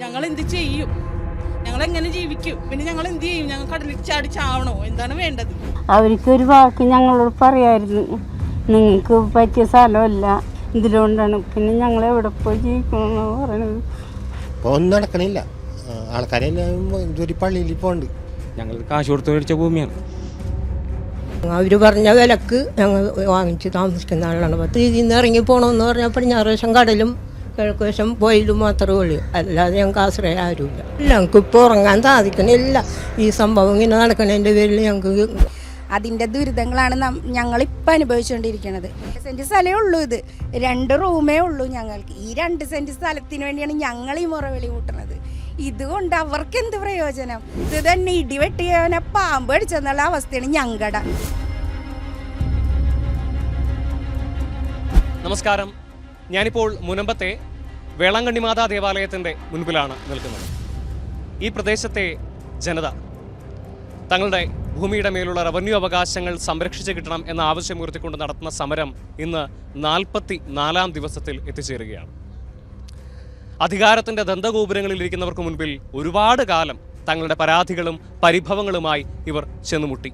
ഞങ്ങൾ എന്ത് ചെയ്യും? ഞങ്ങൾ എങ്ങനെ ജീവിക്കും? പിന്നെ ഞങ്ങൾ എന്ത് ചെയ്യും? ഞങ്ങൾ കടലിൽ ചാടി ചാവണോ? എന്താണ് വേണ്ടത്? അവർക്ക് ഒരു വാക്ക് ഞങ്ങളോട് പറയായിരുന്നു. നിങ്ങൾക്ക് പറ്റിയ സ്ഥലമല്ല. ഇതിലുകൊണ്ടാണ് പിന്നെ ഞങ്ങൾ എവിടെ പോയി ജീവിക്കണമെന്ന് പറയണത് ഇപ്പോൾ ഒന്നും നടക്കണില്ല. ആൾക്കാരെ പള്ളിയിൽ പോകണ്ട് ഞങ്ങൾ കാശ് കൊടുത്ത് മേടിച്ച ഭൂമിയാണ്. അവർ പറഞ്ഞ വിലക്ക് ഞങ്ങൾ വാങ്ങിച്ച് താമസിക്കുന്ന ആളാണ്. പത്ത് രീതിയിൽ നിന്ന് ഇറങ്ങി പോകണമെന്ന് പറഞ്ഞപ്പോൾ പടിഞ്ഞാറ് വശം കടലും കിഴക്ക് വശം പോയിലും മാത്രമേ ഉള്ളൂ. അല്ലാതെ ഞങ്ങൾക്ക് ആശ്രയം ആരുമില്ല. ഞങ്ങൾക്ക് ഇപ്പോൾ ഉറങ്ങാൻ സാധിക്കണില്ല. ഈ സംഭവം ഇങ്ങനെ നടക്കണതിന്റെ പേരിൽ ഞങ്ങൾക്ക് അതിന്റെ ദുരിതങ്ങളാണ് നം- ഞങ്ങളിപ്പോൾ അനുഭവിച്ചുകൊണ്ടിരിക്കുന്നത് സെന്റ് സ്ഥലമേ ഉള്ളൂ ഇത്. രണ്ട് റൂമേ ഉള്ളൂ ഞങ്ങൾക്ക്. ഈ രണ്ട് സെന്റ് സ്ഥലത്തിന് വേണ്ടിയാണ് ഞങ്ങൾ ഈ മുറവിളി കൂട്ടുന്നത് ഇതുകൊണ്ട് അവർക്ക് എന്ത് പ്രയോജനം? ഇത് തന്നെ ഇടിവെട്ടിയവനെ പാമ്പ് അടിച്ചെന്നുള്ള അവസ്ഥയാണ് ഞങ്ങളുടെ. നമസ്കാരം. ഞാനിപ്പോൾ മുനമ്പത്തെ വേളാങ്കണ്ണി മാതാ ദേവാലയത്തിന്റെ മുൻപിലാണ് നിൽക്കുന്നത്. ഈ പ്രദേശത്തെ ജനത തങ്ങളുടെ ഭൂമിയുടെ മേലുള്ള റവന്യൂ അവകാശങ്ങൾ സംരക്ഷിച്ച് കിട്ടണം എന്ന ആവശ്യം ഉയർത്തിക്കൊണ്ട് നടത്തുന്ന സമരം ഇന്ന് നാൽപ്പത്തി നാലാം ദിവസത്തിൽ എത്തിച്ചേരുകയാണ്. അധികാരത്തിന്റെ ദന്തഗോപുരങ്ങളിൽ ഇരിക്കുന്നവർക്ക് മുൻപിൽ ഒരുപാട് കാലം തങ്ങളുടെ പരാതികളും പരിഭവങ്ങളുമായി ഇവർ ചെന്നുമുട്ടി.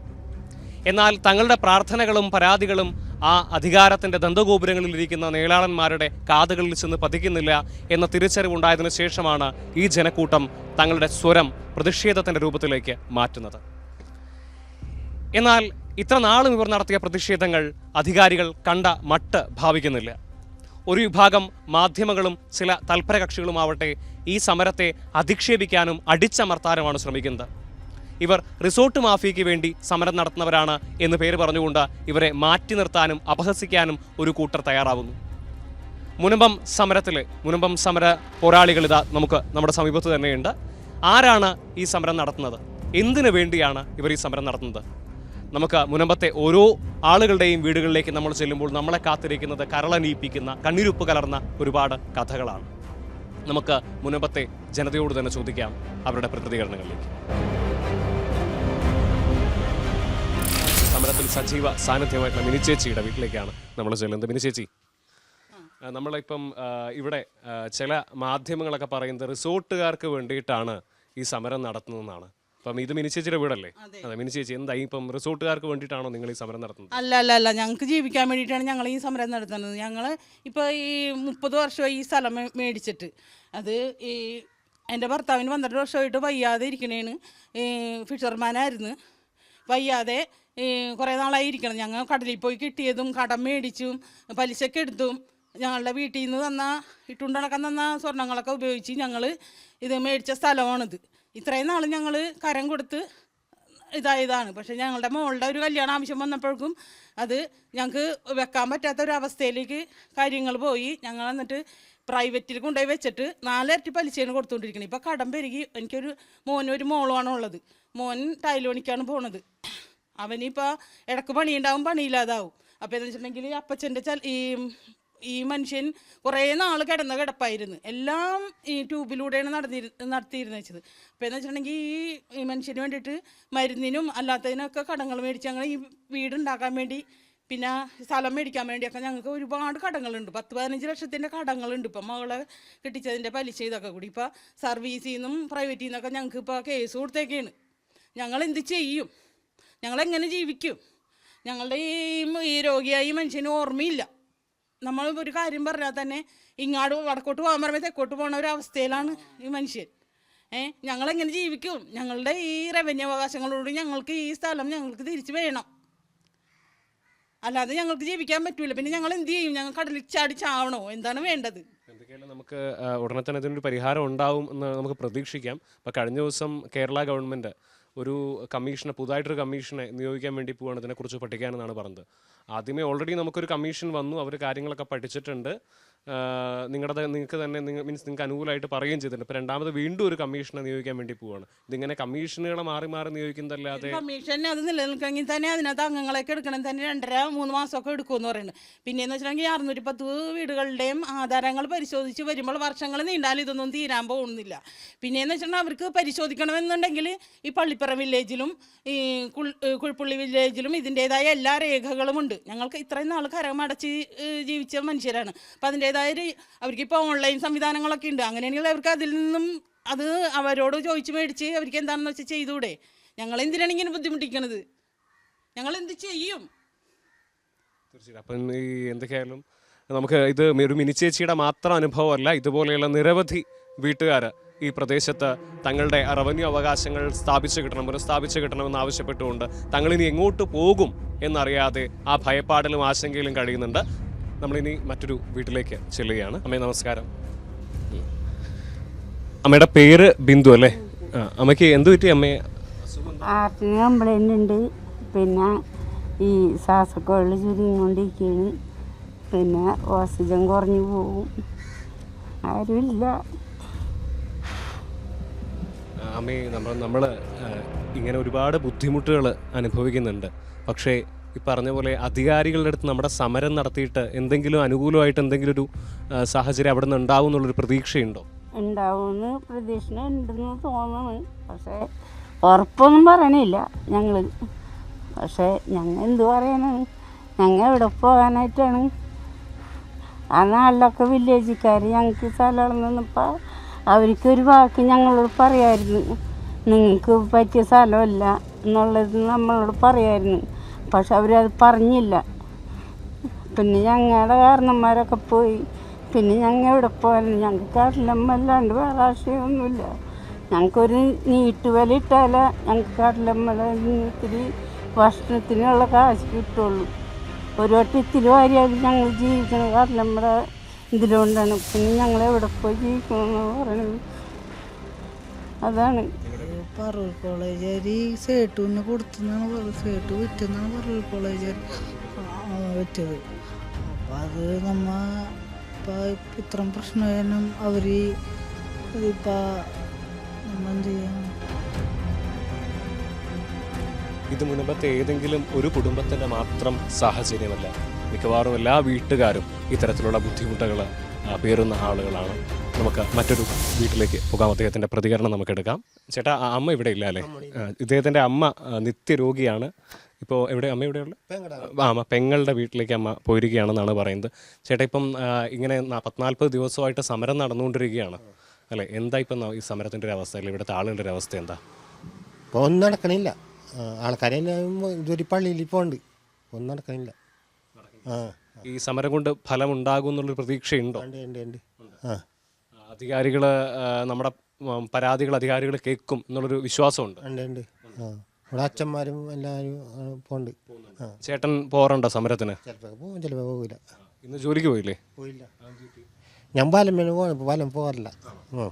എന്നാൽ തങ്ങളുടെ പ്രാർത്ഥനകളും പരാതികളും ആ അധികാരത്തിന്റെ ദന്തഗോപുരങ്ങളിൽ ഇരിക്കുന്ന നേളാളന്മാരുടെ കാതുകളിൽ ചെന്ന് പതിക്കുന്നില്ല എന്ന തിരിച്ചറിവുണ്ടായതിനു ശേഷമാണ് ഈ ജനക്കൂട്ടം തങ്ങളുടെ സ്വരം പ്രതിഷേധത്തിന്റെ രൂപത്തിലേക്ക് മാറ്റുന്നത്. എന്നാൽ ഇത്ര നാളും ഇവർ നടത്തിയ പ്രതിഷേധങ്ങൾ അധികാരികൾ കണ്ട മട്ട് ഭാവിക്കുന്നില്ല. ഒരു വിഭാഗം മാധ്യമങ്ങളും ചില തൽപര കക്ഷികളുമാവട്ടെ ഈ സമരത്തെ അധിക്ഷേപിക്കാനും അടിച്ചമർത്താനുമാണ് ശ്രമിക്കുന്നത്. ഇവർ റിസോർട്ട് മാഫിയയ്ക്ക് വേണ്ടി സമരം നടത്തുന്നവരാണ് എന്ന് പേര് പറഞ്ഞുകൊണ്ട് ഇവരെ മാറ്റി നിർത്താനും അപഹസിക്കാനും ഒരു കൂട്ടർ തയ്യാറാവുന്നു. മുനമ്പം സമരത്തിൽ മുനമ്പം സമര പോരാളികൾ ഇതാ നമുക്ക് നമ്മുടെ സമീപത്ത് തന്നെയുണ്ട്. ആരാണ് ഈ സമരം നടത്തുന്നത്? എന്തിനു വേണ്ടിയാണ് ഇവർ ഈ സമരം നടത്തുന്നത്? നമുക്ക് മുനമ്പത്തെ ഓരോ ആളുകളുടെയും വീടുകളിലേക്ക് നമ്മൾ ചെല്ലുമ്പോൾ നമ്മളെ കാത്തിരിക്കുന്നത് കരളനീപ്പിക്കുന്ന കണ്ണീരുപ്പ് കലർന്ന ഒരുപാട് കഥകളാണ്. നമുക്ക് മുനമ്പത്തെ ജനതയോട് തന്നെ ചോദിക്കാം അവരുടെ പ്രതികരണങ്ങളിലേക്ക്. സമരത്തിൽ സജീവ സാന്നിധ്യമായിട്ടുള്ള മിനിച്ചേച്ചിയുടെ വീട്ടിലേക്കാണ് നമ്മൾ ചെല്ലുന്നത്. മിനിച്ചേച്ചി നമ്മളിപ്പം ഇവിടെ ചില മാധ്യമങ്ങളൊക്കെ പറയുന്നത് റിസോർട്ടുകാർക്ക് വേണ്ടിയിട്ടാണ് ഈ സമരം നടത്തുന്നതെന്നാണ്. അപ്പം ഇത് മിനിച്ചേച്ചിയുടെ വീടല്ലേ? അതെ. മിനിച്ചേച്ചി എന്താ ഇപ്പം റിസോർട്ടുകാർക്ക് വേണ്ടിയിട്ടാണോ നിങ്ങൾ ഈ സമരം നടത്തുന്നത്? അല്ല അല്ല അല്ല ഞങ്ങൾക്ക് ജീവിക്കാൻ വേണ്ടിയിട്ടാണ് ഞങ്ങൾ ഈ സമരം നടത്തുന്നത്. ഞങ്ങൾ ഇപ്പോൾ ഈ മുപ്പത് വർഷമായി ഈ സ്ഥലം മേടിച്ചിട്ട്. അത് ഈ എന്റെ ഭർത്താവിന് പന്ത്രണ്ട് വർഷമായിട്ട് വയ്യാതെ ഇരിക്കണേന് ഫിഷർമാനായിരുന്നു. വയ്യാതെ കുറേ നാളായിരിക്കണം. ഞങ്ങൾ കടലിൽ പോയി കിട്ടിയതും കടം മേടിച്ചും പലിശക്ക് എടുത്തും. ഞങ്ങളുടെ വീട്ടിൽ നിന്ന് തന്ന ഇട്ടുണ്ടടക്കം തന്ന സ്വർണങ്ങളൊക്കെ ഉപയോഗിച്ച് ഞങ്ങൾ ഇത് മേടിച്ച സ്ഥലമാണിത്. ഇത്രയും നാൾ ഞങ്ങൾ കരം കൊടുത്ത് ഇതായതാണ്. പക്ഷേ ഞങ്ങളുടെ മോളുടെ ഒരു കല്യാണ ആവശ്യം വന്നപ്പോഴേക്കും അത് ഞങ്ങൾക്ക് വെക്കാൻ പറ്റാത്ത ഒരു അവസ്ഥയിലേക്ക് കാര്യങ്ങൾ പോയി. ഞങ്ങൾ എന്നിട്ട് പ്രൈവറ്റിൽ കൊണ്ടുപോയി വെച്ചിട്ട് നാലരട്ടി പലിശയാണ് കൊടുത്തുകൊണ്ടിരിക്കുന്നത് ഇപ്പോൾ കടം പെരുകി എനിക്കൊരു മോനും ഒരു ഉള്ളത്. മോൻ ടൈലോണിക്കാണ് പോണത്. അവനിപ്പോൾ ഇടയ്ക്ക് പണിയുണ്ടാവും പണിയില്ലാതാവും. അപ്പോൾ എന്ന് വെച്ചിട്ടുണ്ടെങ്കിൽ അപ്പച്ചന്റെ ചൽ ഈ ഈ മനുഷ്യൻ കുറേ നാൾ കിടന്ന കിടപ്പായിരുന്നു. എല്ലാം ഈ ട്യൂബിലൂടെയാണ് നടന്നിരു നടത്തിയിരുന്നു വെച്ചത്. അപ്പോൾ എന്ന് വെച്ചിട്ടുണ്ടെങ്കിൽ ഈ മനുഷ്യന് വേണ്ടിയിട്ട് മരുന്നിനും അല്ലാത്തതിനൊക്കെ കടങ്ങൾ മേടിച്ച് ഞങ്ങൾ ഈ വീടുണ്ടാക്കാൻ വേണ്ടി പിന്നെ സ്ഥലം മേടിക്കാൻ വേണ്ടിയൊക്കെ ഞങ്ങൾക്ക് ഒരുപാട് കടങ്ങളുണ്ട്. പത്ത് പതിനഞ്ച് ലക്ഷത്തിന്റെ കടങ്ങളുണ്ട് ഇപ്പം മകളെ കെട്ടിച്ചതിന്റെ പലിശ ഇതൊക്കെ കൂടി. ഇപ്പോൾ സർവീസിൽ നിന്നും പ്രൈവറ്റിൽ നിന്നൊക്കെ ഞങ്ങൾക്ക് ഇപ്പോൾ കേസ് കൊടുത്തേക്കാണ്. ഞങ്ങൾ എന്ത് ചെയ്യും? ഞങ്ങളെങ്ങനെ ജീവിക്കും? ഞങ്ങളുടെ ഈ ഈ രോഗിയായ മനുഷ്യന് ഓർമ്മയില്ല. നമ്മൾ ഒരു കാര്യം പറഞ്ഞാൽ തന്നെ ഇങ്ങാട് വടക്കോട്ട് പോകാൻ പറയുമ്പോൾ തെക്കോട്ട് പോകുന്ന ഒരു അവസ്ഥയിലാണ് ഈ മനുഷ്യൻ. ഏ ഞങ്ങളെങ്ങനെ ജീവിക്കും? ഞങ്ങളുടെ ഈ റവന്യൂ അവകാശങ്ങളോട് ഞങ്ങൾക്ക് ഈ സ്ഥലം ഞങ്ങൾക്ക് തിരിച്ചു വേണം. അല്ലാതെ ഞങ്ങൾക്ക് ജീവിക്കാൻ പറ്റൂല. പിന്നെ ഞങ്ങൾ എന്ത് ചെയ്യും? ഞങ്ങൾ കടലിൽ ചാടി ചാവണോ? എന്താണ് വേണ്ടത്? നമുക്ക് ഉടനെ തന്നെ ഇതിനൊരു പരിഹാരം ഉണ്ടാവും എന്ന് നമുക്ക് പ്രതീക്ഷിക്കാം. അപ്പോൾ കഴിഞ്ഞ ദിവസം കേരള ഗവൺമെന്റ് ഒരു കമ്മീഷനെ പുതുതായിട്ടൊരു കമ്മീഷനെ നിയോഗിക്കാൻ വേണ്ടി പോവുകയാണ് ഇതിനെക്കുറിച്ച് പഠിക്കാനെന്നാണ് പറഞ്ഞത്. ആദ്യമേ ഓൾറെഡി നമുക്കൊരു കമ്മീഷൻ വന്നു അവർ കാര്യങ്ങളൊക്കെ പഠിച്ചിട്ടുണ്ട്. നിങ്ങളുടെ നിങ്ങൾക്ക് തന്നെ മീൻസ് നിങ്ങൾക്ക് അനുകൂലമായിട്ട് പറയുകയും ചെയ്തിട്ടുണ്ട്. ഇപ്പം രണ്ടാമത് വീണ്ടും ഒരു കമ്മീഷനെ നിയോഗിക്കാൻ വേണ്ടി പോവാണ്. ഇതിങ്ങനെ കമ്മീഷനുകളെ മാറി മാറി നിയോഗിക്കുന്നതല്ലാതെ കമ്മീഷനെ അത് നിലനിൽക്കെങ്കിൽ തന്നെ അതിനകത്ത് അംഗങ്ങളൊക്കെ എടുക്കണം. തന്നെ രണ്ടര മൂന്ന് മാസമൊക്കെ എടുക്കുമെന്ന് പറയുന്നത്. പിന്നെയെന്ന് വെച്ചിട്ടുണ്ടെങ്കിൽ അറുന്നൂറ്റി പത്ത് വീടുകളുടെയും ആധാരങ്ങൾ പരിശോധിച്ച് വരുമ്പോൾ വർഷങ്ങൾ നീണ്ടാൽ ഇതൊന്നും തീരാൻ പോകുന്നില്ല. പിന്നെയെന്ന് വെച്ചിട്ടുണ്ടെങ്കിൽ അവർക്ക് പരിശോധിക്കണമെന്നുണ്ടെങ്കിൽ ഈ പള്ളിപ്പുറം വില്ലേജിലും ഈ കുഴിപ്പുള്ളി വില്ലേജിലും ഇതിന്റെതായ എല്ലാ രേഖകളും ഉണ്ട് ഞങ്ങൾക്ക് ഇത്രയും നാൾ കരമടച്ച് ജീവിച്ച മനുഷ്യരാണ്. അപ്പം അതിന്റെതായ ഒരു അവർക്ക് ഇപ്പോൾ ഓൺലൈൻ സംവിധാനങ്ങളൊക്കെ ഉണ്ട്. അങ്ങനെയാണെങ്കിൽ അവർക്ക് അതിൽ നിന്നും അത് അവരോട് ചോദിച്ച് മേടിച്ച് അവർക്ക് എന്താണെന്ന് വെച്ചാൽ ചെയ്തുകൂടെ ഞങ്ങൾ എന്തിനാണ് ഇങ്ങനെ ബുദ്ധിമുട്ടിക്കണത്? ഞങ്ങൾ എന്ത് ചെയ്യും? തീർച്ചയായിട്ടും. നമുക്ക് ഇത് ഒരു മിനി ചേച്ചിയുടെ മാത്രം അനുഭവമല്ല ഇതുപോലെയുള്ള നിരവധി വീട്ടുകാർ ഈ പ്രദേശത്ത് തങ്ങളുടെ റവന്യൂ അവകാശങ്ങൾ സ്ഥാപിച്ചു കിട്ടണം പുനഃസ്ഥാപിച്ചു കിട്ടണമെന്ന് ആവശ്യപ്പെട്ടുകൊണ്ട് തങ്ങളിനി എങ്ങോട്ട് പോകും എന്നറിയാതെ ആ ഭയപ്പാടിലും ആശങ്കയിലും കഴിയുന്നുണ്ട്. നമ്മളിനി മറ്റൊരു വീട്ടിലേക്ക് ചെല്ലുകയാണ്. അമ്മേ നമസ്കാരം. അമ്മയുടെ പേര് ബിന്ദു അല്ലേ? അമ്മയ്ക്ക് എന്ത് പറ്റി അമ്മയെ ആർട്ടിന് കംപ്ലൈന്റ് ഉണ്ട് പിന്നെ ഈ ശ്വാസക്കോളിൽ ചുരുങ്ങിക്കൊണ്ടിരിക്കുകയാണ് പിന്നെ ഓക്സിജൻ കുറഞ്ഞു പോകും. ആരുമില്ല. അമ്മേ നമ്മൾ നമ്മൾ ഇങ്ങനെ ഒരുപാട് ബുദ്ധിമുട്ടുകൾ അനുഭവിക്കുന്നുണ്ട്. പക്ഷേ ഈ പറഞ്ഞ പോലെ അധികാരികളുടെ അടുത്ത് നമ്മുടെ സമരം നടത്തിയിട്ട് എന്തെങ്കിലും അനുകൂലമായിട്ട് എന്തെങ്കിലും ഒരു സാഹചര്യം അവിടെ നിന്ന് ഉണ്ടാവും എന്നുള്ളൊരു പ്രതീക്ഷയുണ്ടോ? ഉണ്ടാവുമെന്ന് പ്രതീക്ഷ ഉണ്ടെന്ന് തോന്നുന്നു. പക്ഷേ ഉറപ്പൊന്നും പറയണില്ല ഞങ്ങൾ പക്ഷേ ഞങ്ങൾ എന്ത് പറയാനാണ് ഞങ്ങൾ എവിടെ പോകാനായിട്ടാണ്? ആ നാളിലൊക്കെ വില്ലേജുകാർ ഞങ്ങൾക്ക് സ്ഥലം നിന്നപ്പോൾ അവർക്കൊരു വാക്ക് ഞങ്ങളോട് പറയായിരുന്നു. നിങ്ങൾക്ക് പറ്റിയ സ്ഥലമല്ല എന്നുള്ളത് നമ്മളോട് പറയായിരുന്നു. പക്ഷെ അവരത് പറഞ്ഞില്ല. പിന്നെ ഞങ്ങളുടെ കാരണന്മാരൊക്കെ പോയി. പിന്നെ ഞങ്ങൾ എവിടെ പോയാലും ഞങ്ങൾക്ക് കാട്ടിലമ്മല്ലാണ്ട് വേറെ ആശയമൊന്നുമില്ല ഞങ്ങൾക്കൊരു നീട്ടുവില ഇട്ടാലേ ഞങ്ങൾക്ക് കടലമ്മല ഇത്തിരി ഭക്ഷണത്തിനുള്ള കാശ് കിട്ടുള്ളൂ. ഒരു വട്ടം ഇത്തിരി വാരിയാലും ഞങ്ങൾ ജീവിക്കണം കടലമ്മയുടെ ഇതിലുകൊണ്ടാണ് പിന്നെ ഞങ്ങൾ എവിടെ പോയി ജീവിക്കണമെന്ന് പറയുന്നത്. അതാണ്. പറവൂർ കോളേജുകാരി സേട്ടുവിന് കൊടുത്തെന്നാണ് പറഞ്ഞത് സേട്ട് വിറ്റെന്നാണ് പറവൂർ കോളേജുകാർ വിറ്റത്. അപ്പം അത് നമ്മ ഇപ്പം ഇത്രയും പ്രശ്നം അവർ ഇപ്പം നമ്മൾ എന്ത് ചെയ്യണം ഇത് മുൻപത്തെ ഏതെങ്കിലും ഒരു കുടുംബത്തിന്റെ മാത്രം സാഹചര്യമല്ല. മിക്കവാറും എല്ലാ വീട്ടുകാരും ഇത്തരത്തിലുള്ള ബുദ്ധിമുട്ടുകൾ പേറുന്ന ആളുകളാണ്. നമുക്ക് മറ്റൊരു വീട്ടിലേക്ക് പോകാം. അദ്ദേഹത്തിന്റെ പ്രതികരണം നമുക്ക് എടുക്കാം ചേട്ടാ ആ അമ്മ ഇവിടെ ഇല്ല അല്ലേ? ആ, ഇദ്ദേഹത്തിന്റെ അമ്മ ആ, നിത്യരോഗിയാണ്. ഇപ്പോൾ എവിടെ അമ്മ എവിടെയുള്ള ആ അമ്മ പെങ്ങളുടെ വീട്ടിലേക്ക് അമ്മ പോയിരിക്കുകയാണെന്നാണ് പറയുന്നത്. ചേട്ടാ ഇപ്പം ആ, ഇങ്ങനെ നാ- പത്നാൽപ്പത് ദിവസമായിട്ട് സമരം നടന്നുകൊണ്ടിരിക്കുകയാണ്. അല്ലേ? എന്താ ഇപ്പം ന- ഈ സമരത്തിന്റെ ഒരു അവസ്ഥ? അല്ലെങ്കിൽ ഇവിടുത്തെ ആളുകളുടെ ഒരു അവസ്ഥ എന്താ? ഇപ്പോൾ ഒന്നും നടക്കണില്ല. ആൾക്കാരെ ഇതൊരു പള്ളിയിൽ ഉണ്ട് ഒന്നും നടക്കണില്ല. ആ. ഈ സമരം കൊണ്ട് ഫലമുണ്ടാകും എന്നുള്ളൊരു പ്രതീക്ഷയുണ്ടോ? ഉണ്ട് ഉണ്ട് ഉണ്ട്. ആ. അധികാരികൾ നമ്മുടെ പരാതികൾ അധികാരികൾ കേൾക്കും എന്നുള്ളൊരു വിശ്വാസമുണ്ട്. ഉണ്ട് ഉണ്ട്. ആ ഇവിടെ അച്ഛന്മാരും എല്ലാവരും പോണ്ട്. ആ. ചേട്ടൻ പോറണ്ടോ സമരത്തിന്? ചിലപ്പോൾ പോകും ചിലപ്പോൾ പോകില്ല ഇന്ന് ജോലിക്ക് പോയില്ലേ? പോയില്ല. ഞാൻ പാലം വേണം പോകണം പാലം പോകാറില്ല ആ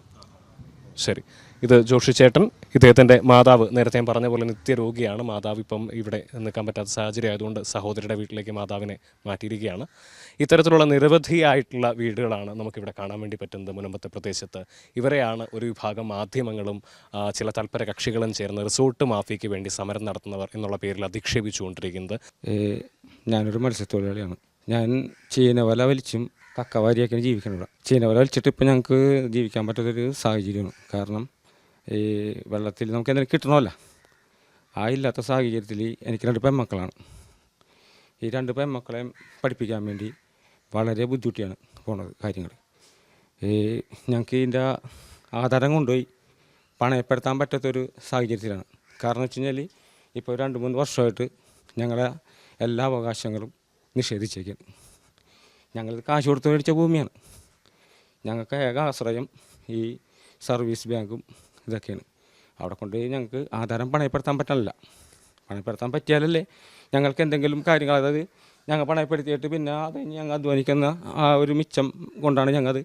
ശരി. ഇത് ജോഷി ചേട്ടൻ ഇദ്ദേഹത്തിന്റെ മാതാവ്. നേരത്തെ ഞാൻ പറഞ്ഞ പോലെ നിത്യരോഗിയാണ്. മാതാവ് ഇപ്പം ഇവിടെ നിൽക്കാൻ പറ്റാത്ത സാഹചര്യം ആയതുകൊണ്ട് സഹോദരിയുടെ വീട്ടിലേക്ക് മാതാവിനെ മാറ്റിയിരിക്കുകയാണ്. ഇത്തരത്തിലുള്ള നിരവധിയായിട്ടുള്ള വീടുകളാണ് നമുക്കിവിടെ കാണാൻ വേണ്ടി പറ്റുന്നത് മുനമ്പത്തെ പ്രദേശത്ത്. ഇവരെയാണ് ഒരു വിഭാഗം മാധ്യമങ്ങളും ചില തൽപര കക്ഷികളും ചേർന്ന് റിസോർട്ട് മാഫിയയ്ക്ക് വേണ്ടി സമരം നടത്തുന്നവർ എന്നുള്ള പേരിൽ അധിക്ഷേപിച്ചുകൊണ്ടിരിക്കുന്നത്. ഞാനൊരു മത്സ്യത്തൊഴിലാളിയാണ്. ഞാൻ ചീന വല വലിച്ചും കക്ക വാരിയൊക്കെയാണ് ചീന വല വലിച്ചിട്ട് ഇപ്പം ഞങ്ങൾക്ക് ജീവിക്കാൻ പറ്റാത്തൊരു സാഹചര്യമാണ്. കാരണം ഈ വെള്ളത്തിൽ നമുക്ക് എന്തെങ്കിലും കിട്ടണമല്ല ആ ഇല്ലാത്ത സാഹചര്യത്തിൽ എനിക്ക് രണ്ട് പെൺമക്കളാണ്. ഈ രണ്ട് പെൺമക്കളെയും പഠിപ്പിക്കാൻ വേണ്ടി വളരെ ബുദ്ധിമുട്ടിയാണ് പോണത് കാര്യങ്ങൾ ഈ ഞങ്ങൾക്ക് ഇതിന്റെ ആധാരം കൊണ്ടുപോയി പണയപ്പെടുത്താൻ പറ്റാത്തൊരു സാഹചര്യത്തിലാണ്. കാരണം വെച്ച് കഴിഞ്ഞാൽ ഇപ്പോൾ രണ്ട് മൂന്ന് വർഷമായിട്ട് ഞങ്ങളെ എല്ലാ അവകാശങ്ങളും നിഷേധിച്ചേക്കാണ് ഞങ്ങൾ കാശ് കൊടുത്ത് മേടിച്ച ഭൂമിയാണ്. ഞങ്ങൾക്ക് ഏക ആശ്രയം ഈ സർവീസ് ബാങ്കും ഇതൊക്കെയാണ്. അവിടെ കൊണ്ട് ഞങ്ങൾക്ക് ആധാരം പണയപ്പെടുത്താൻ പറ്റണില്ല പണയപ്പെടുത്താൻ പറ്റിയാലല്ലേ ഞങ്ങൾക്ക് എന്തെങ്കിലും കാര്യങ്ങൾ അതായത് ഞങ്ങൾ പണയപ്പെടുത്തിയിട്ട് പിന്നെ അത് ഞങ്ങൾ അധ്വാനിക്കുന്ന ആ ഒരു മിച്ചം കൊണ്ടാണ് ഞങ്ങളത്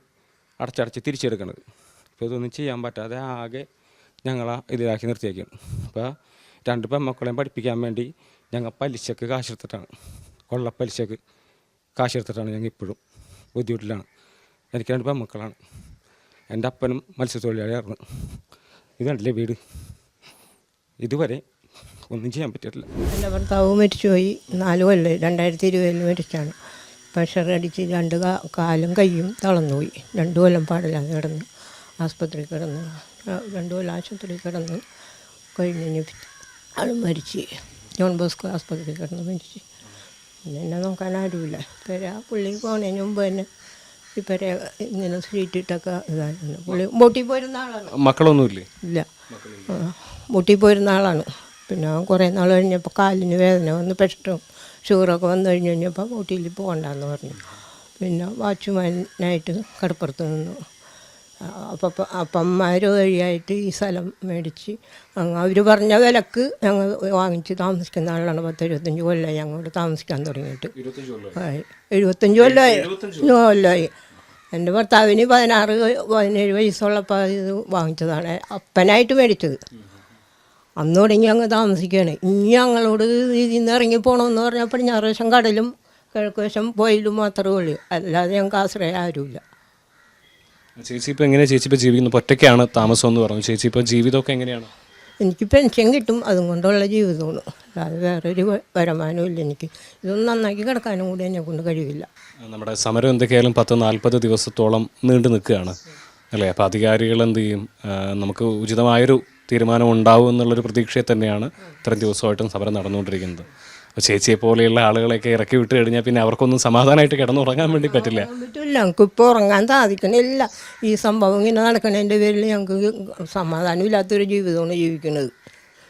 അടച്ചടച്ച് തിരിച്ചെടുക്കുന്നത് ഇപ്പോൾ ഇതൊന്നും ചെയ്യാൻ പറ്റാതെ ആകെ ഞങ്ങളെ ഇതിലാക്കി നിർത്തിയേക്കും അപ്പോൾ രണ്ട് പെൺമക്കളെയും പഠിപ്പിക്കാൻ വേണ്ടി ഞങ്ങൾ പലിശക്ക് കാശെടുത്തിട്ടാണ്. കൊള്ളപ്പലിശക്ക് കാശെടുത്തിട്ടാണ് ഞങ്ങൾ ഇപ്പോഴും ബുദ്ധിമുട്ടിലാണ്. എനിക്ക് രണ്ട് പെൺമക്കളാണ് എന്റെ അപ്പനും മത്സ്യത്തൊഴിലാളിയായിരുന്നു ഇത് കണ്ടില്ലേ വീട്? ഇതുവരെ ഒന്നും ചെയ്യാൻ പറ്റിയിട്ടില്ല. എന്റെ ഭർത്താവ് മരിച്ചുപോയി. നാല് കൊല്ലം രണ്ടായിരത്തി ഇരുപതിൽ മരിച്ചാണ്. പ്രഷർ അടിച്ച് രണ്ട് കാലും കൈയും തളർന്നുപോയി. രണ്ട് കൊല്ലം പാടില്ലാതെ കിടന്ന് ആസ്പത്രി കിടന്ന് രണ്ടു കൊല്ലം ആശുപത്രി കിടന്ന് കഴിഞ്ഞ് ആൾ മരിച്ച്. ജോൺ ബോസ്കോ ആസ്പത്രി കിടന്ന് മരിച്ച്. പിന്നെ എന്നെ നോക്കാൻ ആരുമില്ല. പേര് ആ പുള്ളി പോണതിന് മുമ്പ് തന്നെ ഇപ്പം ഇങ്ങനെ സ്വീറ്റിട്ടൊക്കെ ഇതായിരുന്നു പുള്ളി ബോട്ടിൽ പോയിരുന്ന ആളാണ്. മക്കളൊന്നുമില്ലേ? ഇല്ല. ബോട്ടിൽ പോയിരുന്ന ആളാണ്. പിന്നെ കുറേ നാൾ കഴിഞ്ഞപ്പോൾ കാലിന് വേദന വന്ന് പെട്ടും ഷുഗറൊക്കെ വന്നു കഴിഞ്ഞ് കഴിഞ്ഞപ്പോൾ ബോട്ടിൽ പോകണ്ടെന്ന് പറഞ്ഞു. പിന്നെ വാച്ച്മാനായിട്ട് കടപ്പുറത്ത് നിന്നു. അപ്പം അപ്പന്മാർ വഴിയായിട്ട് ഈ സ്ഥലം മേടിച്ച് അവർ പറഞ്ഞ വിലക്ക് ഞങ്ങൾ വാങ്ങിച്ച് താമസിക്കുന്ന ആളാണ്. പത്ത് എഴുപത്തഞ്ച് കൊല്ലമായി ഞങ്ങളോട് താമസിക്കാൻ തുടങ്ങിയിട്ട്. എഴുപത്തഞ്ച് കൊല്ലമായി കൊല്ലമായി എന്റെ ഭർത്താവിന് പതിനാറ് പതിനേഴ് വയസ്സുള്ളപ്പോൾ ഇത് വാങ്ങിച്ചതാണ്. അപ്പനായിട്ട് മേടിച്ചത്. അന്ന് തുടങ്ങി അങ്ങ് താമസിക്കുകയാണ്. ഇനി ഞങ്ങളോട് ഇതിൽ നിന്ന് ഇറങ്ങി പോകണമെന്ന് പറഞ്ഞാൽ പടിഞ്ഞാറ് വശം കടലും കിഴക്ക് വശം പൊയിലും മാത്രമേ ഉള്ളൂ. അല്ലാതെ ഞങ്ങൾക്ക് ആശ്രയം ആരുമില്ല. ചേച്ചി ഇപ്പോൾ എങ്ങനെയാണ് ചേച്ചി ഇപ്പോൾ ജീവിക്കുന്നത് ഒറ്റയ്ക്കാണ് താമസം എന്ന് പറഞ്ഞു. ചേച്ചി ഇപ്പോൾ ജീവിതമൊക്കെ എങ്ങനെയാണ്? എനിക്ക് പെൻഷൻ കിട്ടും. അതും കൊണ്ടുള്ള ജീവിതമാണ്. അല്ലാതെ വേറൊരു വരുമാനവും ഇല്ല എനിക്ക്. ഇതൊന്നും നന്നാക്കി കിടക്കാനും കൂടി എന്നെ കൊണ്ട് കഴിയില്ല നമ്മുടെ സമരം എന്തൊക്കെയായാലും പത്ത് നാൽപ്പത് ദിവസത്തോളം നീണ്ടു നിൽക്കുകയാണ്. അല്ലേ? അപ്പോൾ അധികാരികൾ എന്ത് ചെയ്യും? നമുക്ക് ഉചിതമായൊരു തീരുമാനം ഉണ്ടാവും എന്നുള്ളൊരു പ്രതീക്ഷയെ തന്നെയാണ് ഇത്രയും ദിവസമായിട്ടും സമരം നടന്നുകൊണ്ടിരിക്കുന്നത്. അപ്പോൾ ചേച്ചിയെ പോലെയുള്ള ആളുകളെയൊക്കെ ഇറക്കി വിട്ട് കഴിഞ്ഞാൽ പിന്നെ അവർക്കൊന്നും സമാധാനമായിട്ട് കിടന്നുറങ്ങാൻ വേണ്ടി പറ്റില്ല. ഞങ്ങൾക്ക് ഇപ്പോൾ ഉറങ്ങാൻ സാധിക്കണില്ല. ഈ സംഭവം ഇങ്ങനെ നടക്കണതിന്റെ പേരിൽ ഞങ്ങൾക്ക് സമാധാനമില്ലാത്തൊരു ജീവിതമാണ് ജീവിക്കുന്നത്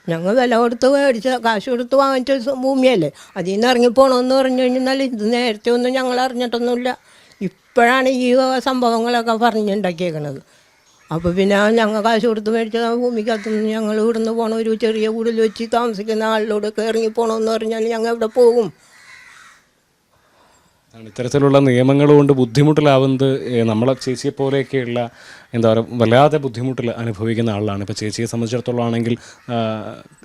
ഞങ്ങൾ വില കൊടുത്ത് മേടിച്ച കാശ് കൊടുത്ത് വാങ്ങിച്ച ഭൂമിയല്ലേ? അതിൽ നിന്ന് ഇറങ്ങിപ്പോണമെന്ന് പറഞ്ഞു കഴിഞ്ഞാൽ ഇത് നേരത്തെ ഒന്നും ഞങ്ങൾ അറിഞ്ഞിട്ടൊന്നുമില്ല. ഇപ്പോഴാണ് ഈ സംഭവങ്ങളൊക്കെ പറഞ്ഞുണ്ടാക്കിയേക്കണത്. അപ്പോൾ പിന്നെ ഞങ്ങൾ കാശ് കൊടുത്ത് മേടിച്ച ഭൂമിക്കകത്തുനിന്ന് ഞങ്ങൾ ഇവിടുന്ന് പോകണ ഒരു ചെറിയ വീടിൽ വെച്ച് താമസിക്കുന്ന ആളിലൂടെയൊക്കെ ഇറങ്ങിപ്പോണമെന്ന് പറഞ്ഞാൽ ഞങ്ങൾ എവിടെ പോകും? ഇത്തരത്തിലുള്ള നിയമങ്ങൾ കൊണ്ട് ബുദ്ധിമുട്ടിലാവുന്നത് നമ്മളെ ചേച്ചിയെ പോലെയൊക്കെയുള്ള എന്താ പറയുക വല്ലാതെ ബുദ്ധിമുട്ടിൽ അനുഭവിക്കുന്ന ആളാണ്. ഇപ്പോൾ ചേച്ചിയെ സംബന്ധിച്ചിടത്തോളം ആണെങ്കിൽ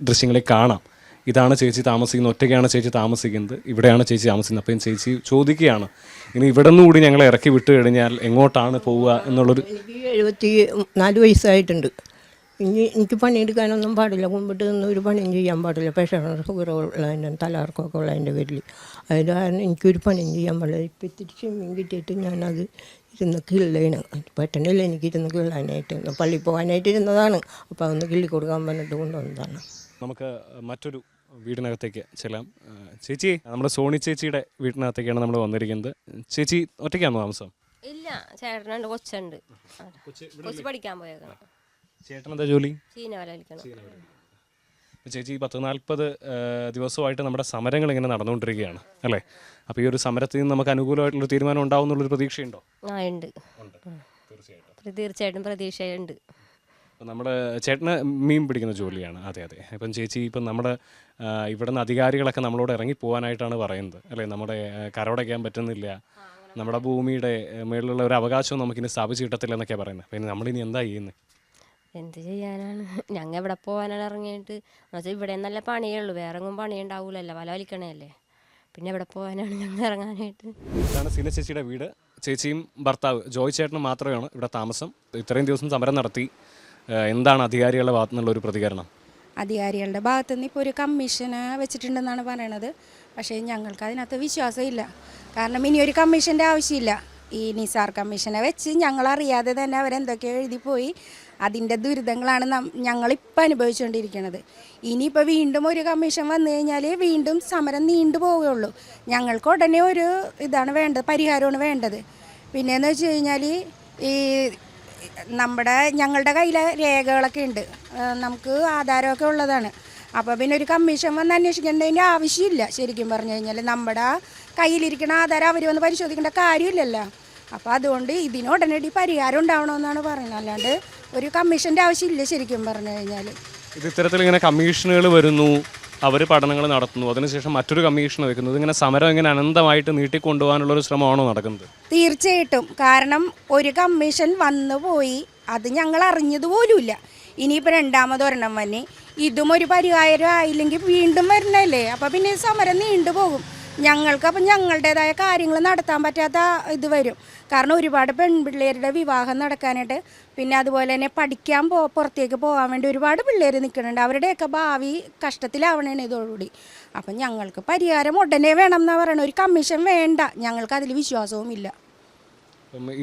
ദൃശ്യങ്ങളെ കാണാം. ഇതാണ് ചേച്ചി താമസിക്കുന്നത് ഒറ്റയ്ക്കാണ് ചേച്ചി താമസിക്കുന്നത് ഇവിടെയാണ് ചേച്ചി താമസിക്കുന്നത്. അപ്പം ചേച്ചി ചോദിക്കുകയാണ് ഇനി ഇവിടെ നിന്ന് കൂടി ഞങ്ങളെ ഇറക്കി വിട്ട് കഴിഞ്ഞാൽ എങ്ങോട്ടാണ് പോവുക എന്നുള്ളൊരു എഴുപത്തി നാല് വയസ്സായിട്ടുണ്ട്. ഇനി എനിക്ക് പണിയെടുക്കാനൊന്നും പാടില്ല. മുമ്പിട്ട് നിന്ന് ഒരു പണിയും ചെയ്യാൻ പാടില്ല. പ്രഷർ ഷുഗറുള്ളതിന്റെ തലകർക്കമൊക്കെ ഉള്ളതിന്റെ പേരിൽ. അതിന് കാരണം എനിക്കൊരു പണിയും ചെയ്യാൻ പാടില്ല. ഇപ്പം ഇത്തിരി ചെമ്മീൻ കിട്ടിയിട്ട് ഞാനത് ഇരുന്ന് കിള്ളേന്. പറ്റണില്ല എനിക്ക് ഇരുന്ന് കിള്ളാനായിട്ട്. പള്ളിയിൽ പോകാനായിട്ട് ഇരുന്നതാണ് അപ്പോൾ അതൊന്ന് കിള്ളി കൊടുക്കാൻ പറഞ്ഞിട്ട് കൊണ്ടുവന്നതാണ്. നമുക്ക് മറ്റൊരു വീടിനകത്തേക്ക് ചെല്ലാം. ചേച്ചി നമ്മുടെ സോണി ചേച്ചിയുടെ വീട്ടിനകത്തേക്കാണ് നമ്മൾ വന്നിരിക്കുന്നത്. ചേച്ചി ഒറ്റയ്ക്കാണോ താമസം? ഇല്ല ചേട്ടനുണ്ട് കൊച്ചുണ്ട്. കൊച്ചു പഠിക്കാൻ പോയേക്കണം. ചേട്ടൻ എന്താ ജോലി? ചേച്ചി പത്ത് നാൽപ്പത് ദിവസമായിട്ട് നമ്മുടെ സമരങ്ങൾ ഇങ്ങനെ നടന്നുകൊണ്ടിരിക്കുകയാണ് അല്ലേ? അപ്പോൾ ഈ ഒരു സമരത്തിൽ നിന്ന് നമുക്ക് അനുകൂലമായിട്ടുള്ള തീരുമാനം ഉണ്ടാവും എന്നുള്ളൊരു പ്രതീക്ഷയുണ്ടോ? ആ ഉണ്ട്. തീർച്ചയായിട്ടും പ്രതീക്ഷയുണ്ട്. അപ്പം നമ്മുടെ ചേട്ടന് മീൻ പിടിക്കുന്ന ജോലിയാണ്. അതെ അതെ. ഇപ്പം ചേച്ചി ഇപ്പം നമ്മുടെ ഇവിടുന്ന് അധികാരികളൊക്കെ നമ്മളോട് ഇറങ്ങി പോകാനായിട്ടാണ് പറയുന്നത്. അല്ലേ? നമ്മുടെ കരോടയ്ക്കാൻ പറ്റുന്നില്ല. നമ്മുടെ ഭൂമിയുടെ മേളിലുള്ള ഒരു അവകാശവും നമുക്കിനി സ്ഥാപിച്ച് കിട്ടത്തില്ല എന്നൊക്കെയാണ് പറയുന്നത്. പിന്നെ നമ്മളിനി എന്താ ചെയ്യുന്നത് എന്ത് ചെയ്യാനാണ്? ഞങ്ങൾ എവിടെ പോകാനാണ് ഇറങ്ങിയിട്ട്. എന്നുവെച്ചാൽ ഇവിടെ നല്ല പണിയേ ഉള്ളൂ. വേറെ എങ്ങും പണി ഉണ്ടാവൂലല്ലോ. വല വലിക്കണല്ലേ പിന്നെ എവിടെ പോകാനാണ് ഞങ്ങൾ ഇറങ്ങാനായിട്ട്. ഇതാണ് സീന ചേച്ചിയുടെ വീട്. ചേച്ചിയും ഭർത്താവ് ജോയ് ചേട്ടനും മാത്രമാണ് ഇവിടെ താമസം. ഇത്രയും ദിവസം സമരം നടത്തി. എന്താണ് അധികാരികളുടെ ഭാഗത്തു നിന്നുള്ള ഒരു പ്രതികരണം? അധികാരികളുടെ ഭാഗത്തു നിന്ന് ഇപ്പോൾ ഒരു കമ്മീഷന് വെച്ചിട്ടുണ്ടെന്നാണ് പറയണത്. പക്ഷേ ഞങ്ങൾക്ക് അതിനകത്ത് വിശ്വാസമില്ല. കാരണം ഇനി ഒരു കമ്മീഷന്റെ ആവശ്യമില്ല. ഈ നിസാർ കമ്മീഷനെ വെച്ച് ഞങ്ങളറിയാതെ തന്നെ അവരെന്തൊക്കെയോ എഴുതിപ്പോയി. അതിന്റെ ദുരിതങ്ങളാണ് ഞങ്ങളിപ്പോൾ അനുഭവിച്ചുകൊണ്ടിരിക്കുന്നത് ഇനിയിപ്പോൾ വീണ്ടും ഒരു കമ്മീഷൻ വന്നു കഴിഞ്ഞാൽ വീണ്ടും സമരം നീണ്ടു പോവുകയുള്ളൂ. ഞങ്ങൾക്ക് ഉടനെ ഒരു ഇതാണ് വേണ്ടത് പരിഹാരമാണ് വേണ്ടത്. പിന്നെയെന്ന് വെച്ച് കഴിഞ്ഞാൽ ഈ നമ്മുടെ ഞങ്ങളുടെ കയ്യിൽ രേഖകളൊക്കെ ഉണ്ട്. നമുക്ക് ആധാരമൊക്കെ ഉള്ളതാണ്. അപ്പോൾ പിന്നെ ഒരു കമ്മീഷൻ വന്ന് അന്വേഷിക്കേണ്ടതിന്റെ ആവശ്യമില്ല ശരിക്കും പറഞ്ഞു കഴിഞ്ഞാൽ നമ്മുടെ കയ്യിലിരിക്കുന്ന ആധാരം അവർ വന്ന് പരിശോധിക്കേണ്ട കാര്യമില്ലല്ലോ. അപ്പോൾ അതുകൊണ്ട് ഇതിന് ഉടനടി പരിഹാരം ഉണ്ടാവണമെന്നാണ് പറയുന്നത്. അല്ലാണ്ട് ഒരു കമ്മീഷന്റെ ആവശ്യമില്ല ശരിക്കും പറഞ്ഞു കഴിഞ്ഞാൽ ഇത് ഇത്തരത്തിൽ ഇങ്ങനെ കമ്മീഷനുകൾ വരുന്നു അവർ പഠനങ്ങൾ നടത്തുന്നു. അതിനുശേഷം മറ്റൊരു കമ്മീഷൻ വെക്കുന്നത് ഇങ്ങനെ സമരം ഇങ്ങനെ അനന്തമായിട്ട് നീട്ടിക്കൊണ്ടുപോകാനുള്ള ഒരു ശ്രമമാണോ നടക്കുന്നത്? തീർച്ചയായിട്ടും. കാരണം ഒരു കമ്മീഷൻ വന്നു പോയി. അത് ഞങ്ങൾ അറിഞ്ഞതുപോലുമില്ല ഇനിയിപ്പോൾ രണ്ടാമത് ഒരെണ്ണം വന്നി. ഇതും ഒരു പരിഹാരം ആയില്ലെങ്കിൽ വീണ്ടും വരണല്ലേ? അപ്പോൾ പിന്നെ സമരം നീണ്ടു പോകും ഞങ്ങൾക്ക് അപ്പം ഞങ്ങളുടേതായ കാര്യങ്ങൾ നടത്താൻ പറ്റാത്ത ഇത് വരും. കാരണം ഒരുപാട് പെൺപിള്ളേരുടെ വിവാഹം നടക്കാനായിട്ട് പിന്നെ അതുപോലെ തന്നെ പഠിക്കാൻ പോ പുറത്തേക്ക് പോകാൻ വേണ്ടി ഒരുപാട് പിള്ളേർ നിൽക്കുന്നുണ്ട്. അവരുടെയൊക്കെ ഭാവി കഷ്ടത്തിലാവണേണ് ഇതോടുകൂടി. അപ്പം ഞങ്ങൾക്ക് പരിഹാരം ഉടനെ വേണം എന്നാണ് പറയുന്നത് ഒരു കമ്മീഷൻ വേണ്ട. ഞങ്ങൾക്ക് അതിൽ വിശ്വാസവും ഇല്ല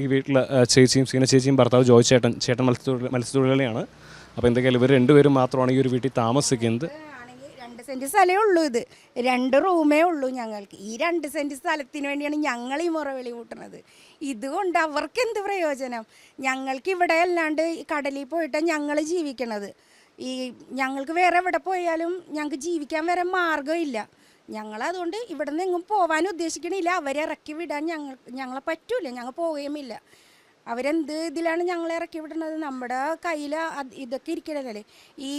ഈ വീട്ടിലെ ചേച്ചിയും സീന ചേച്ചിയും ഭർത്താവ് ജോയ് ചേട്ടൻ ചേട്ടൻ മത്സ്യത്തൊഴിലാളിയാണ്. അപ്പോൾ എന്തൊക്കെയാലും ഇവർ രണ്ടുപേരും മാത്രമാണ് ഈ ഒരു വീട്ടിൽ താമസിക്കുന്നത്. സെന്റ് സ്ഥലമേ ഉള്ളൂ ഇത്. രണ്ട് റൂമേ ഉള്ളൂ ഞങ്ങൾക്ക്. ഈ രണ്ട് സെന്റ് സ്ഥലത്തിന് വേണ്ടിയാണ് ഞങ്ങൾ ഈ മുറവിളി കൂട്ടുന്നത്. ഇതുകൊണ്ട് അവർക്ക് എന്ത് പ്രയോജനം? ഞങ്ങൾക്ക് ഇവിടെ അല്ലാണ്ട് കടലിൽ പോയിട്ടാണ് ഞങ്ങൾ ജീവിക്കണത്. ഈ ഞങ്ങൾക്ക് വേറെ എവിടെ പോയാലും ഞങ്ങൾക്ക് ജീവിക്കാൻ വരെ മാർഗമില്ല ഞങ്ങളതുകൊണ്ട് ഇവിടെ നിന്ന് എങ്ങും പോകാൻ ഉദ്ദേശിക്കണില്ല. അവരെ ഇറക്കി വിടാൻ ഞങ്ങൾ ഞങ്ങളെ പറ്റൂല. ഞങ്ങൾ പോവുകയുമില്ല. അവരെന്ത് ഇതിലാണ് ഞങ്ങളെ ഇറക്കി വിടുന്നത്? നമ്മുടെ കയ്യിൽ ഇതൊക്കെ ഇരിക്കണതല്ലേ? ഈ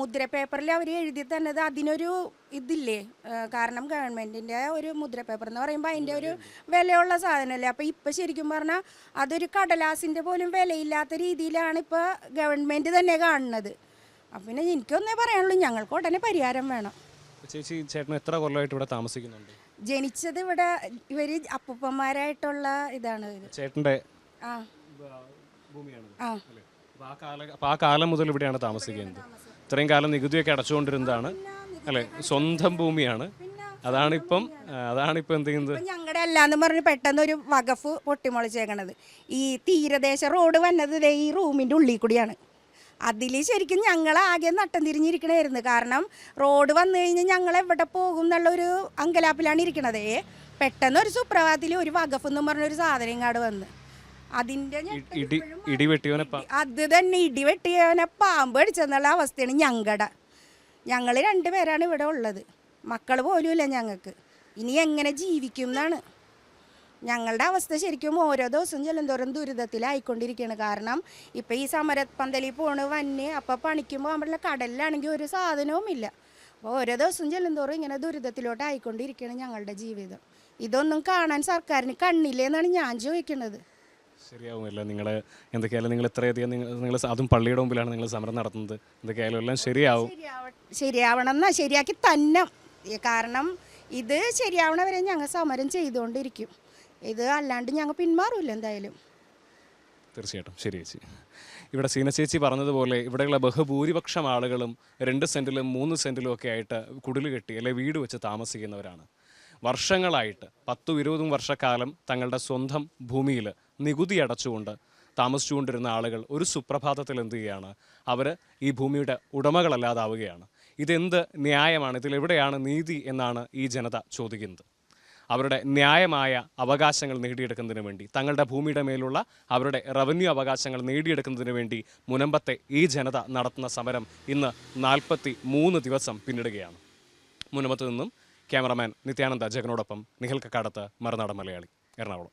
മുദ്ര പേപ്പറിൽ അവർ എഴുതി തന്നത് അതിനൊരു ഇതില്ലേ? കാരണം ഗവൺമെന്റിന്റെ ഒരു മുദ്ര പേപ്പർ എന്ന് പറയുമ്പോൾ അതിന്റെ ഒരു വിലയുള്ള സാധനമല്ലേ? അപ്പോൾ ഇപ്പോൾ ശരിക്കും പറഞ്ഞാൽ അതൊരു കടലാസിന്റെ പോലും വിലയില്ലാത്ത രീതിയിലാണ് ഇപ്പോൾ ഗവൺമെന്റ് തന്നെ കാണുന്നത്. അപ്പം പിന്നെ എനിക്കൊന്നേ പറയാനുള്ളൂ ഞങ്ങൾക്ക് ഉടനെ പരിഹാരം വേണം. ചേച്ചി ചേട്ടൻ എത്ര കൊല്ലമായിട്ട് ഇവിടെ താമസിക്കുന്നുണ്ട്? ജനിച്ചത് ഇവിടെ ഇവർ അപ്പൂപ്പന്മാരായിട്ടുള്ള ഇതാണ് ചേട്ടന്റെ ഭൂമിയാണ് ആ. കാല മുതൽ ഇവിടെയാണ് താമസിക്കുന്നത്. ഇത്രയും കാലം നികുതിയൊക്കെ അടച്ചുകൊണ്ടിരുന്നതാണ് അല്ലെ? സ്വന്തം ഭൂമിയാണ്. അതാണിപ്പം അതാണ് അതാണിപ്പം എന്ത് ചെയ്യുന്നത്? ഞങ്ങളുടെ അല്ലാന്ന് പറഞ്ഞ് പെട്ടെന്ന് ഒരു വകഫ് പൊട്ടിമുളച്ചേക്കണത്. ഈ തീരദേശ റോഡ് വന്നത് ഈ റൂമിന്റെ ഉള്ളിൽ കൂടിയാണ്. അതിൽ ശരിക്കും ഞങ്ങൾ ആകെ നട്ടം തിരിഞ്ഞിരിക്കണമായിരുന്നു കാരണം റോഡ് വന്നു കഴിഞ്ഞാൽ ഞങ്ങൾ എവിടെ പോകും എന്നുള്ള ഒരു അങ്കലാപ്പിലാണ് ഇരിക്കണത്. പെട്ടെന്ന് ഒരു സുപ്രഭാതത്തിൽ ഒരു വകഫ് എന്ന് പറഞ്ഞൊരു സാധനം കാട് വന്ന്. ഇടി അത് തന്നെ ഇടിവെട്ടിയവനെ പാമ്പ് അടിച്ചെന്നുള്ള അവസ്ഥയാണ് ഞങ്ങളുടെ ഞങ്ങൾ രണ്ടുപേരാണ് ഇവിടെ ഉള്ളത്. മക്കൾ പോലുമില്ല ഞങ്ങൾക്ക്. ഇനി എങ്ങനെ ജീവിക്കും എന്നാണ് ഞങ്ങളുടെ അവസ്ഥ ശരിക്കും ഓരോ ദിവസവും ചെല്ലുന്തോറും ദുരിതത്തിലായിക്കൊണ്ടിരിക്കുകയാണ് കാരണം ഇപ്പം ഈ സമരപ്പന്തലിൽ പോണ് വന്നെ അപ്പം പണിക്കുമ്പോൾ നമ്മളുടെ കടലിലാണെങ്കിൽ ഒരു സാധനവും ഇല്ല. അപ്പോൾ ഓരോ ദിവസവും ചെല്ലുന്തോറും ഇങ്ങനെ ദുരിതത്തിലോട്ട് ആയിക്കൊണ്ടിരിക്കുകയാണ് ഞങ്ങളുടെ ജീവിതം. ഇതൊന്നും കാണാൻ സർക്കാരിന് കണ്ണില്ലേ എന്നാണ് ഞാൻ ചോദിക്കുന്നത്. ശരിയാവുമില്ല നിങ്ങൾ എന്തൊക്കെയായാലും നിങ്ങൾ ഇത്രയധികം നിങ്ങൾ നിങ്ങൾ അതും പള്ളിയുടെ മുമ്പിലാണ് നിങ്ങൾ സമരം നടത്തുന്നത്. എന്തൊക്കെയായാലും എല്ലാം ശരിയാവും. ശരിയാവണം എന്നാ ശരിയാക്കി തന്നെ. കാരണം ഇത് ശരിയാവണവരെ ഞങ്ങൾ സമരം ചെയ്തുകൊണ്ടിരിക്കും. ഇത് അല്ലാണ്ട് ഞങ്ങൾ പിന്മാറില്ല എന്തായാലും. തീർച്ചയായിട്ടും. ശരി ചേച്ചി. ഇവിടെ സീന ചേച്ചി പറഞ്ഞതുപോലെ ഇവിടെയുള്ള ബഹുഭൂരിപക്ഷം ആളുകളും രണ്ട് സെന്റിലും മൂന്ന് സെന്റിലും ഒക്കെ ആയിട്ട് കുടിൽ കെട്ടി അല്ലെ വീട് വെച്ച് താമസിക്കുന്നവരാണ്. വർഷങ്ങളായിട്ട് പത്തും ഇരുപതും വർഷക്കാലം തങ്ങളുടെ സ്വന്തം ഭൂമിയിൽ നികുതി അടച്ചുകൊണ്ട് താമസിച്ചുകൊണ്ടിരുന്ന ആളുകൾ ഒരു സുപ്രഭാതത്തിൽ എന്ത് ചെയ്യുകയാണ്? അവർ ഈ ഭൂമിയുടെ ഉടമകളല്ലാതാവുകയാണ്. ഇതെന്ത് ന്യായമാണ്? ഇതിലെവിടെയാണ് നീതി എന്നാണ് ഈ ജനത ചോദിക്കുന്നത്. അവരുടെ ന്യായമായ അവകാശങ്ങൾ നേടിയെടുക്കുന്നതിന് വേണ്ടി തങ്ങളുടെ ഭൂമിയുടെ മേലുള്ള അവരുടെ റവന്യൂ അവകാശങ്ങൾ നേടിയെടുക്കുന്നതിന് വേണ്ടി മുനമ്പത്തെ ഈ ജനത നടത്തുന്ന സമരം ഇന്ന് നാൽപ്പത്തി മൂന്ന് ദിവസം പിന്നിടുകയാണ്. മുനമ്പത്ത് നിന്നും ക്യാമറമാൻ നിത്യാനന്ദ ജഗനോടൊപ്പം നിഹൽക്കക്കാടത്ത് കക്കാടത്ത് മറുനാടൻ മലയാളി എറണാകുളം.